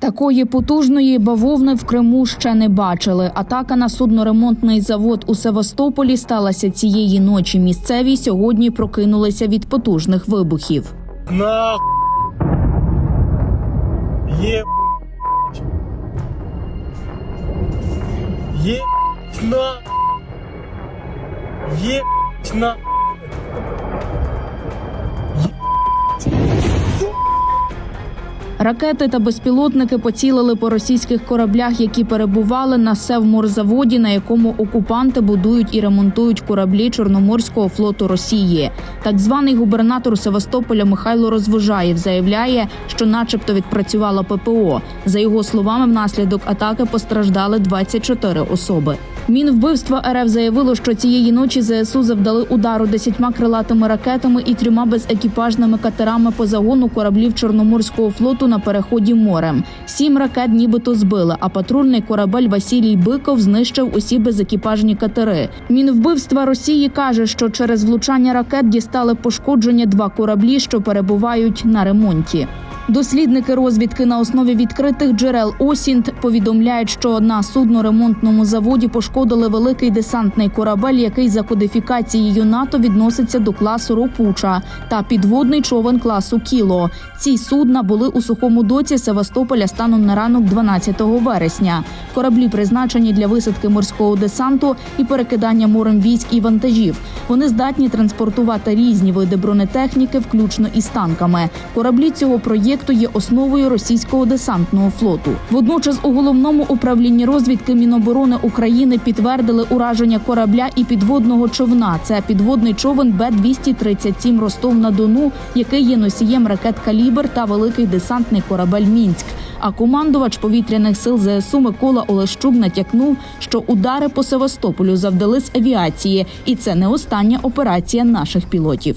Такої потужної бавовни в Криму ще не бачили. Атака на судноремонтний завод у Севастополі сталася цієї ночі. Місцеві сьогодні прокинулися від потужних вибухів. На Е на Е на Ракети та безпілотники поцілили по російських кораблях, які перебували на Севморзаводі, на якому окупанти будують і ремонтують кораблі Чорноморського флоту Росії. Так званий губернатор Севастополя Михайло Розвожаєв заявляє, що, начебто, відпрацювала ППО. За його словами, внаслідок атаки постраждали 24 особи. Мінвбивства РФ заявило, що цієї ночі ЗСУ завдали удару десятьма крилатими ракетами і трьома безекіпажними катерами по загону кораблів Чорноморського флоту на переході морем. Сім ракет нібито збили, а патрульний корабель Василій Биков знищив усі безекіпажні катери. Мінвбивства Росії каже, що через влучання ракет дістали пошкодження два кораблі, що перебувають на ремонті. Дослідники розвідки на основі відкритих джерел Осінт повідомляють, що на судноремонтному заводі пошкодили великий десантний корабель, який за кодифікацією НАТО відноситься до класу Ропуча, та підводний човен класу Кіло. Ці судна були у сухому доці Севастополя станом на ранок 12 вересня. Кораблі призначені для висадки морського десанту і перекидання морем військ і вантажів. Вони здатні транспортувати різні види бронетехніки, включно із танками. Кораблі цього проєкту є основою російського десантного флоту. Водночас у головному управлінні розвідки Міноборони України підтвердили ураження корабля і підводного човна. Це підводний човен Б-237 Ростов на Дону, який є носієм ракет Калібр та великий десантний корабель Мінськ. А командувач повітряних сил ЗСУ Микола Олещук натякнув, що удари по Севастополю завдали з авіації, і це не остання операція наших пілотів.